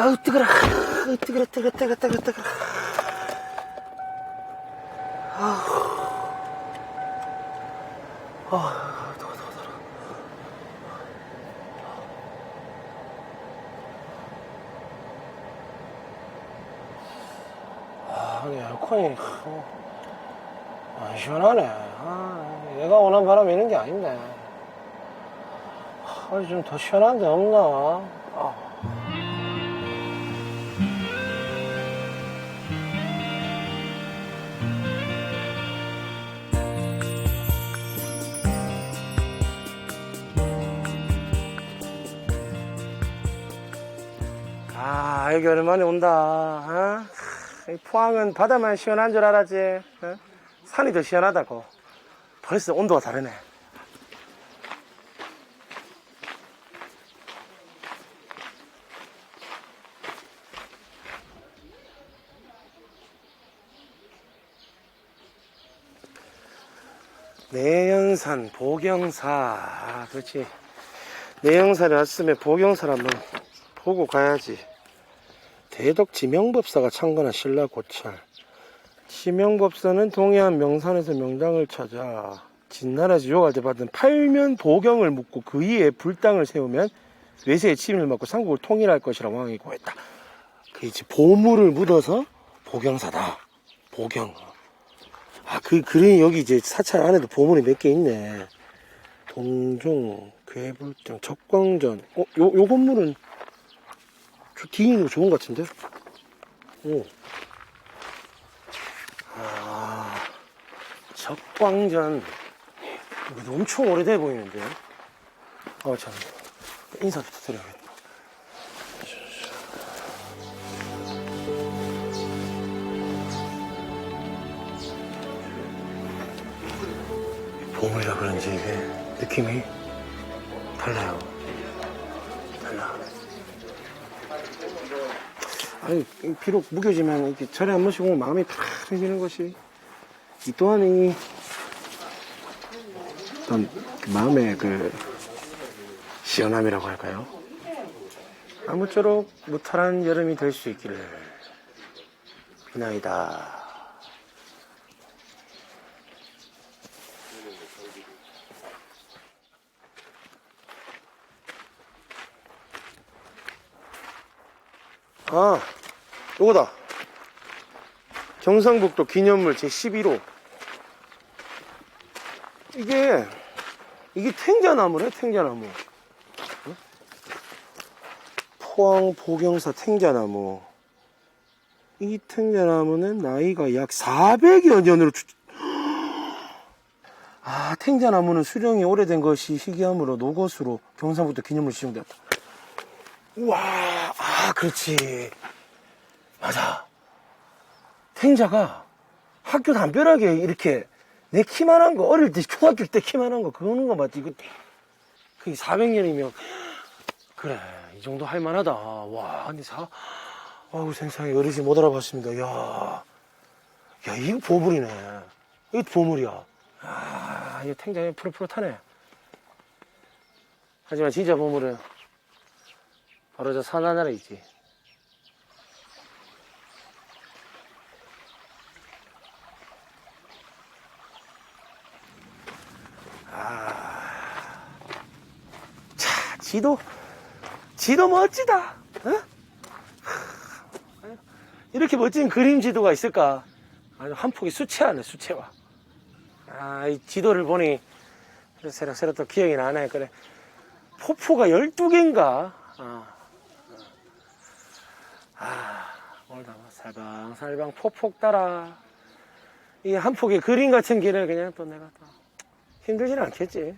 아우 뜨거라 아우 뜨거라 뜨거 뜨거 뜨거 뜨거 아우 아 더워 더워 더워. 아 근데 에어컨이 어, 안 시원하네. 아, 얘가 원하는 바람이 있는 게 아닌데. 아, 좀더 시원한 데 없나 아. 아, 여기 오랜만에 온다. 어? 이 포항은 바다만 시원한 줄 알았지. 어? 산이 더 시원하다고. 벌써 온도가 다르네. 내연산 보경사. 아, 그렇지. 내영산에 왔으면 보경사를 한번 보고 가야지. 대덕 지명법사가 창건한 신라 고찰. 지명법사는 동해안 명산에서 명당을 찾아 진나라에서 유학할 때 받은 팔면 보경을 묻고 그 위에 불당을 세우면 외세의 침을 맞고 삼국을 통일할 것이라 왕이 고했다. 그 이제 보물을 묻어서 보경사다. 보경. 아, 그, 그림 여기 이제 사찰 안에도 보물이 몇 개 있네. 동종, 괴불등, 적광전. 어, 요, 요 건물은 저 뒤에 있는 거 좋은 것 같은데? 오. 아, 적광전. 이거 엄청 오래돼 보이는데? 어, 참. 인사부터 드려야겠다. 봄이라 그런지 이게 느낌이 달라요. 아니, 비록 무겨지만 이렇게 절에 한 번씩 오면 마음이 편해지는 것이 이 또한 이 어떤 그 마음의 그 시원함이라고 할까요? 아무쪼록 무탈한 여름이 될 수 있기를 비나이다. 아, 요거다. 경상북도 기념물 제11호. 이게, 이게 탱자나무래, 탱자나무. 응? 포항 보경사 탱자나무. 이 탱자나무는 나이가 약 400여 년으로 추... 아, 탱자나무는 수령이 오래된 것이 희귀하므로 노것으로 경상북도 기념물 지정되었다. 우와, 아, 그렇지. 맞아. 탱자가 학교 담벼락에 이렇게 내 키만한 거, 어릴 때 초등학교 때 키만한 거, 그거는 거 맞지? 이거, 그게 400년이면, 그래, 이 정도 할만하다. 와, 아니, 사, 아우, 세상에 어르신 못 알아봤습니다. 야 야, 이거 보물이네. 이거 보물이야. 아, 이거 탱자에 푸릇푸릇하네. 하지만 진짜 보물은 바로 저 산 하나에 있지. 아, 자, 지도, 지도 멋지다. 어? 이렇게 멋진 그림 지도가 있을까? 한 폭이 수채화네, 수채화. 아, 이 지도를 보니 새록새록 또 기억이 나네. 그래. 폭포가 12개인가? 아, 아, 오늘도 뭐 살방살방 폭폭 따라 이 한 폭의 그림 같은 길을 그냥 또 내가 또 힘들진 않겠지.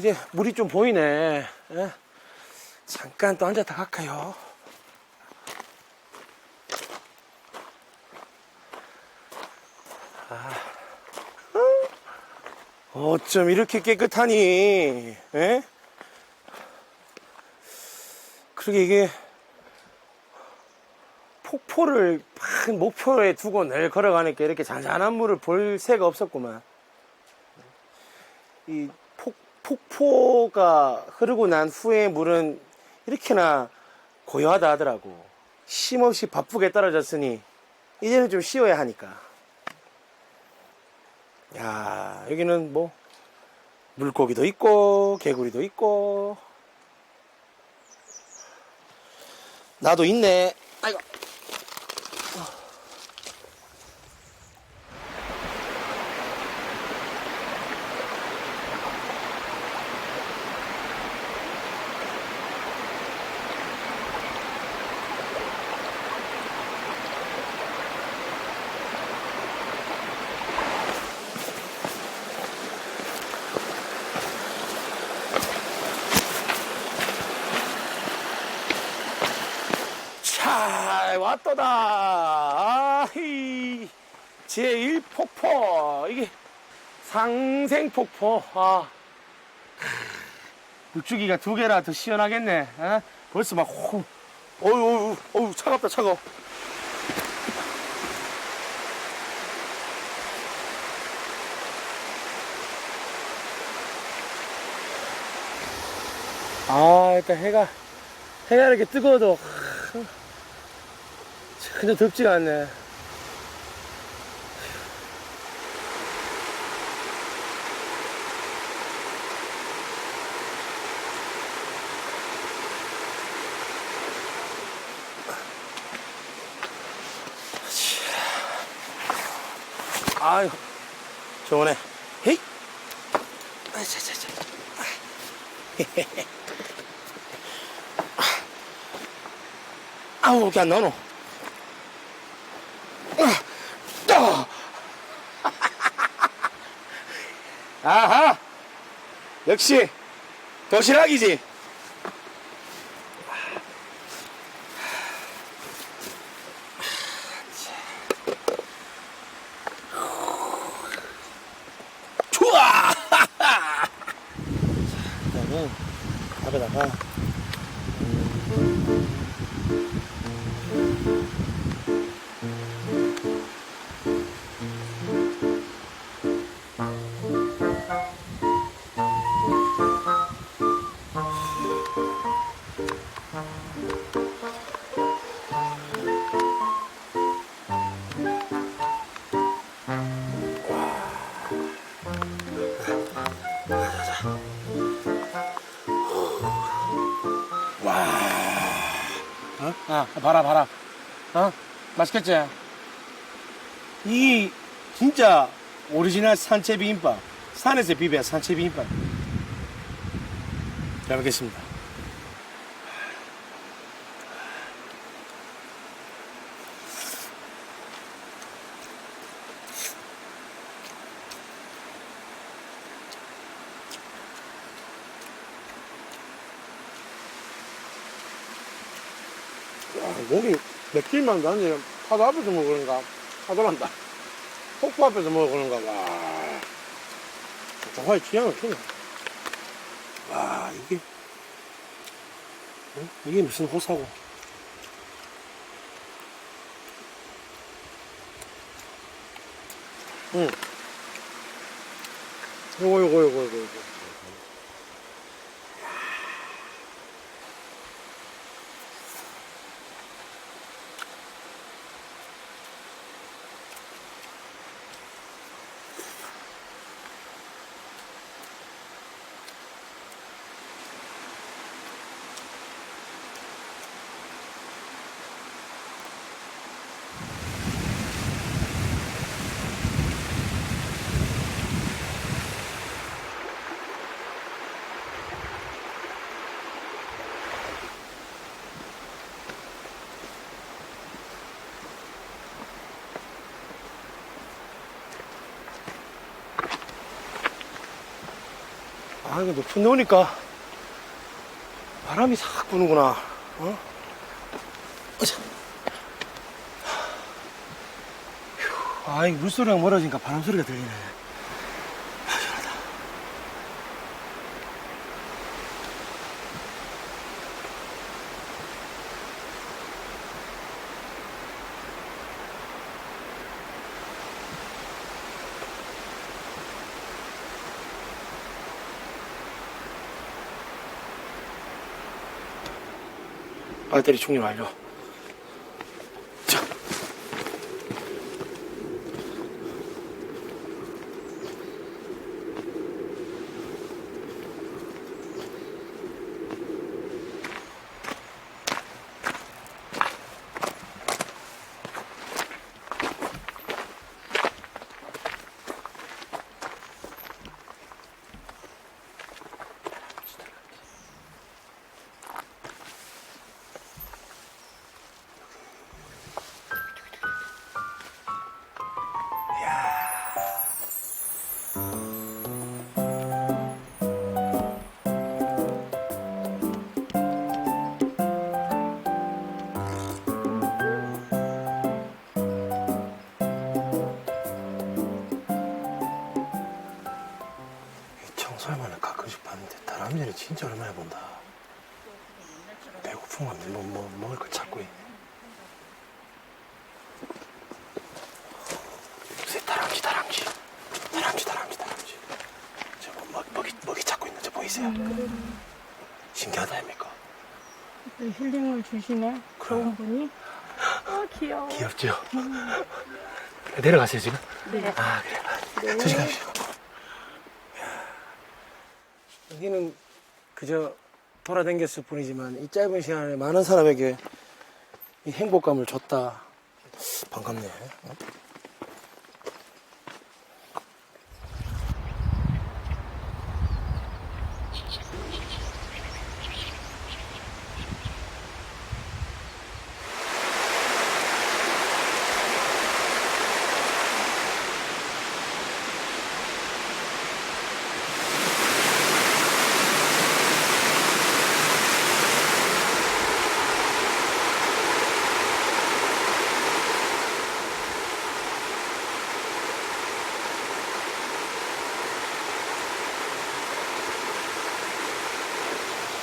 이제 물이 좀 보이네. 예? 잠깐 또 앉았다 갈까요? 아. 어쩜 이렇게 깨끗하니? 예? 그러게 이게 폭포를 큰 목표에 두고 늘 걸어가니까 이렇게 잔잔한 물을 볼 새가 없었구만. 이 폭, 폭포가 흐르고 난 후에 물은 이렇게나 고요하다 하더라고. 쉼없이 바쁘게 떨어졌으니 이제는 좀 쉬어야 하니까. 야, 여기는 뭐 물고기도 있고 개구리도 있고 나도 있네. 아이고. 잘 왔도다. 아히 제1폭포 이게 상생폭포. 아 물주기가 두 개라 더 시원하겠네. 어? 벌써 막 호. 어유 어유 어유 차갑다 차가워. 아 일단 해가 해가 이렇게 뜨거워도 전혀 덥지가 않네. 아유, 좋네. 헤이! 아차차차. 아우, 이렇게 안 나오노? 아, 아하! 역시, 도시락이지. 봐라, 봐라. 어? 맛있겠지? 이, 진짜, 오리지널 산채 비빔밥. 산에서 비벼야 산채 비빔밥. 잘 먹겠습니다. 야, 맵길만 나지 파도 앞에서 먹으는가? 파도란다. 폭포 앞에서 먹으는가? 와. 정말 취향을 주네. 와, 이게. 응? 이게 무슨 호사고. 응. 요거, 요거, 요거, 요거, 아, 이거 높은 데 오니까 바람이 싹 부는구나. 어? 아, 이 물소리가 멀어지니까 바람 소리가 들리네. 배터리 충전 완료. 다람쥐는 진짜 오랜만에 본다. 배고픈 건데 뭐, 뭐 먹을 걸 찾고 있네. 요새 다람쥐 다람쥐 다람쥐 다람쥐 다람쥐 저뭐 먹, 먹이 먹이 찾고 있는 저 보이세요? 신기하다 아닙니까? 힐링을 주시네. 좋은 분이. 어, 귀여워. 귀엽죠? 내려가세요 지금? 네. 아 그래 조심하십시오 여기는 그저 돌아다녔을 뿐이지만 이 짧은 시간에 많은 사람에게 이 행복감을 줬다 반갑네 어?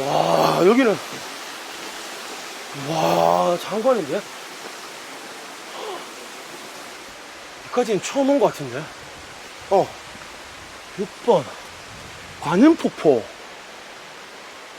와 여기는. 와 장관인데? 여기까지는 처음 온 것 같은데? 어. 6번. 관음폭포.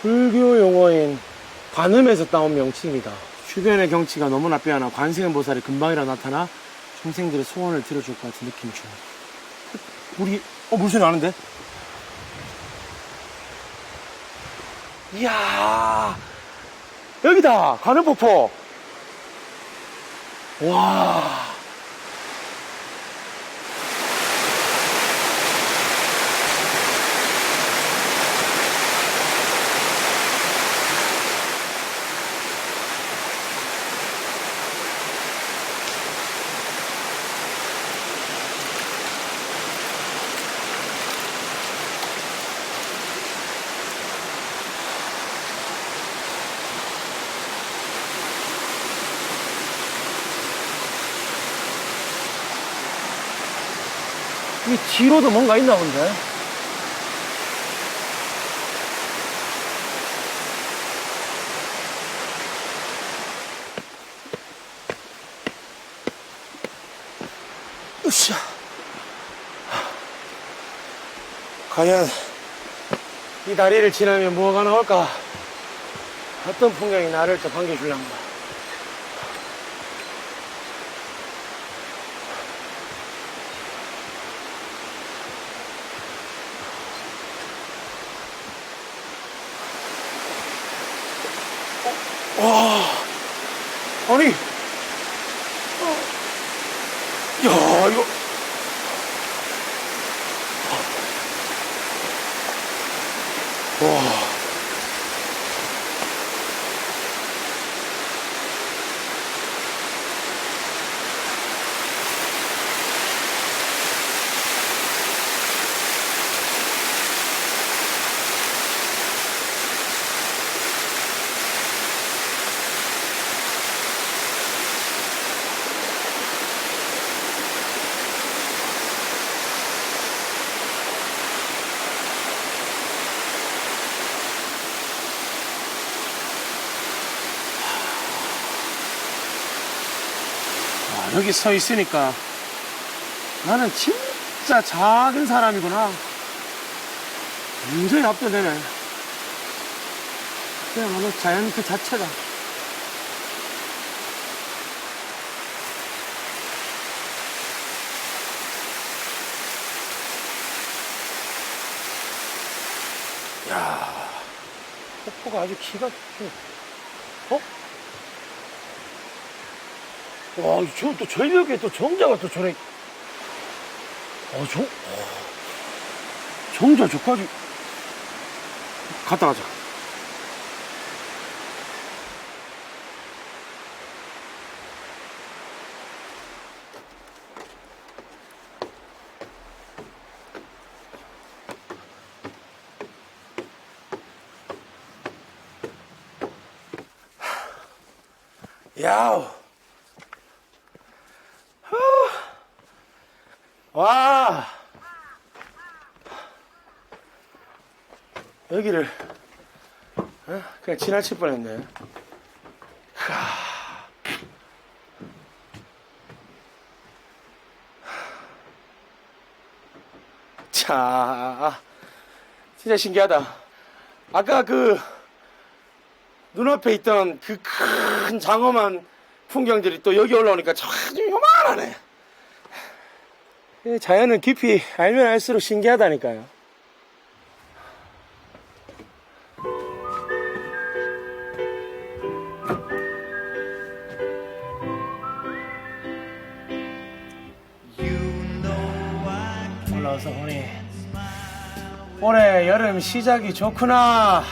불교 용어인 관음에서 따온 명칭입니다. 주변의 경치가 너무나 빼어나 관세음보살이 금방이라 나타나 중생들의 소원을 들어줄 것 같은 느낌이 줍니다. 물이 어 물소리 나는데 이야. 여기다 관음폭포. 와 이 뒤로도 뭔가 있나 본데. 으쌰. 과연 이 다리를 지나면 뭐가 나올까? 어떤 풍경이 나를 또 반겨줄란가 와, 아니, 어, 야, 이거. 와. 여기 서 있으니까 나는 진짜 작은 사람이구나. 완전히 압도되네. 그야말로 자연 그 자체가. 야 폭포가 아주 기가 막히네. 어? 와, 저 또 절벽에 또 정자가 또 저래. 어, 저, 어. 정자 저까지. 갔다 가자. 야우. 후. 와. 여기를 어? 그냥 지나칠 뻔했네. 하. 자, 진짜 신기하다. 아까 그 눈앞에 있던 그 큰 장엄한 풍경들이 또 여기 올라오니까 아주 요만하네. 이 자연은 깊이 알면 알수록 신기하다니까요. 올해 여름 시작이 좋구나.